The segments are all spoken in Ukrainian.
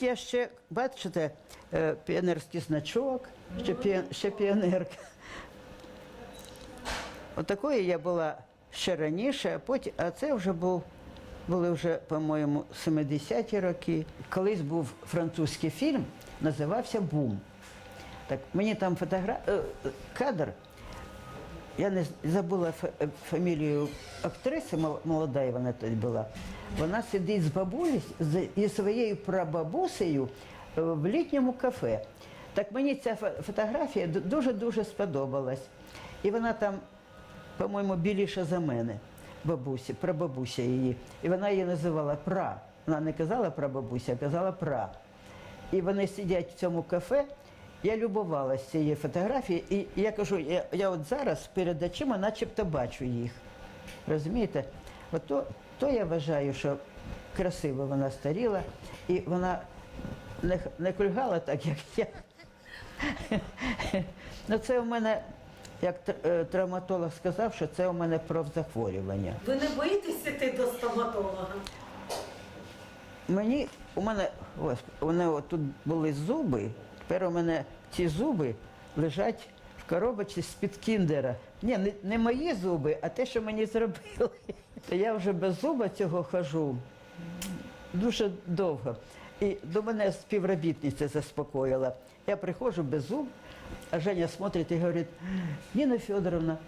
тут я ще, бачите, е, піонерський значок, ще, ще піонерка. Отакою я була ще раніше, а потім, а це вже був, були вже, по-моєму, 70-ті роки. Колись був французький фільм, називався Бум. Так, мені там фотогра... е, кадр, я не забула е, фамілію актриси, молода вона тоді була. Вона сидить з бабулею з і своєю прабабусею е, в літньому кафе. Так мені ця фо- фотографія дуже-дуже сподобалась. І вона там, по-моєму, біліша за мене, бабусі, прабабуся її. І вона її називала пра. Вона не казала прабабуся, а казала пра. І вони сидять в цьому кафе. Я любувалася цією фотографією, і я кажу, я, я от зараз перед очима начебто бачу їх. Розумієте? От то, то я вважаю, що красиво вона старіла, і вона не, не кульгала так, як я. Ну це у мене, як е, травматолог сказав, що це у мене профзахворювання. Ви не боїтесь іти до стоматолога? Мені у мене ось у мене тут були зуби. Тепер у мене ці зуби лежать в коробочці з-під кіндера. Ні, не, не мої зуби, а те, що мені зробили. То я вже без зуба цього хожу дуже довго. І до мене співробітниця заспокоїла. Я приходжу без зуб, а Женя смотрить і говорить, Ніна Федоровна,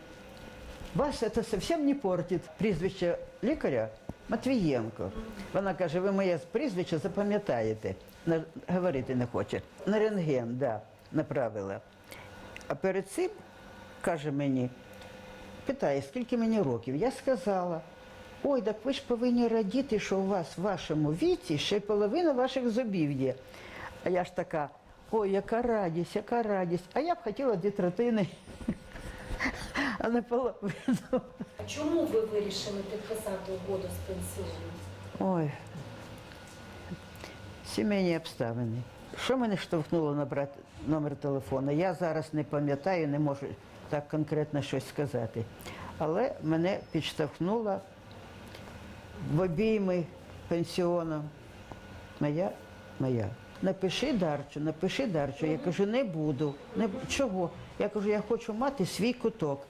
вас это совсем не портить. Прізвище лікаря Матвієнко. Вона каже, ви моє прізвище запам'ятаєте. Говорити не хоче. На рентген, да, направила. А перед цим каже мені, питає, скільки мені років. Я сказала, ой, так ви ж повинні радіти, що у вас в вашому віці ще й половина ваших зубів є. А я ж така, ой, яка радість, яка радість. А я б хотіла дві третини, а не половину. Чому ви вирішили підписати угоду з пенсією? Ой, сімейні обставини. Що мене штовхнуло набрати номер телефону? Я зараз не пам'ятаю, не можу так конкретно щось сказати. Але мене підштовхнула в обійми пенсіону. Моя, моя. Напиши дарчу, напиши дарчу. Я кажу, не буду. Не, чого? Я кажу, я хочу мати свій куток.